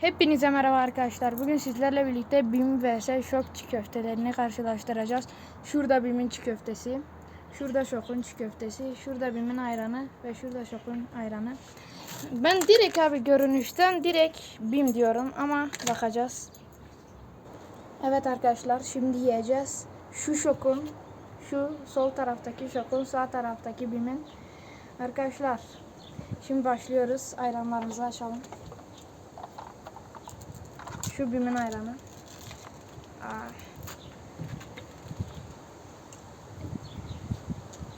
Hepinize merhaba arkadaşlar. Bugün sizlerle birlikte BİM vs Şok çiğ köftelerini karşılaştıracağız. Şurada BİM'in çiğ köftesi. Şurada Şok'un çiğ köftesi. Şurada BİM'in ayranı ve şurada Şok'un ayranı. Ben direkt abi görünüşten direkt BİM diyorum ama bakacağız. Evet arkadaşlar şimdi yiyeceğiz. Şu Şok'un şu sol taraftaki Şok'un sağ taraftaki BİM'in. Arkadaşlar şimdi başlıyoruz. Ayranlarımızı açalım. Şu bimin ayranı. Aa.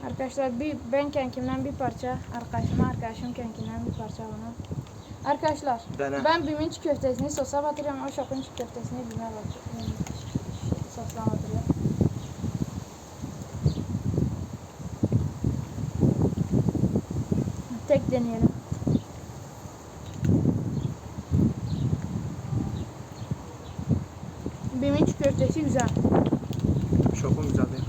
Arkadaşlar bir ben kenkimden bir parça, arkadaşıma arkadaşım kenkinden bir parça bana. Arkadaşlar Dene. ben bimin çiğ köftesini sosa batırıyorum. O şokun çiğ köftesini bime batırıyorum. Sosla batırıyorum. Tek deneyelim. Bimin çiğ köftesi güzel. Şokum güzel değil.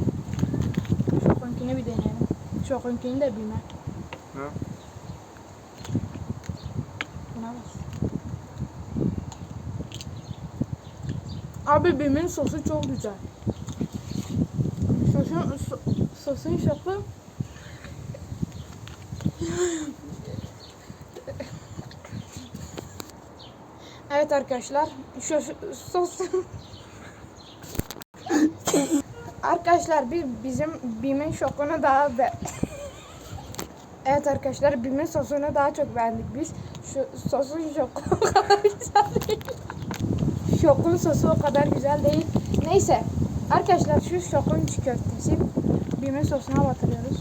Şokunkini bir deneyelim. Şokunkini de bime. Ha? Buna bak. Abi bimin sosu çok güzel. Sosun, so, sosun şoku Evet arkadaşlar şu sos Arkadaşlar biz bizim Bim'in şokunu daha be Evet arkadaşlar Bim'in sosunu daha çok beğendik biz. Şu sosun şoku o kadar güzel değil. Şokun sosu o kadar güzel değil. Neyse arkadaşlar şu şokun köftesi Bim'in sosuna batırıyoruz.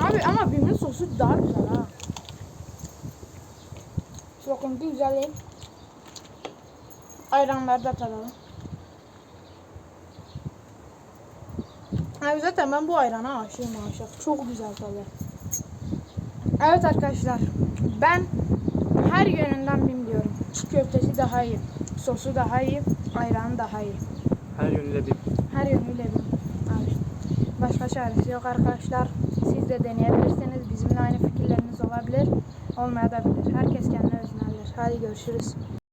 Abi ama Bim'in sosu daha güzel ha. Şokun güzel değil. Ayranları da tadalım. Abi zaten ben bu ayrana aşığım aşık. Çok güzel tadı. Evet arkadaşlar. Ben her yönünden bilmiyorum. Çiğ köftesi daha iyi. Sosu daha iyi. Ayranı daha iyi. Her yönüyle bir. Her yönüyle bir. Abi. Başka çaresi yok arkadaşlar. Siz de deneyebilirsiniz. Bizimle aynı fikirleriniz olabilir. Olmayabilir. Herkes kendine özgürlüğür. Hadi görüşürüz.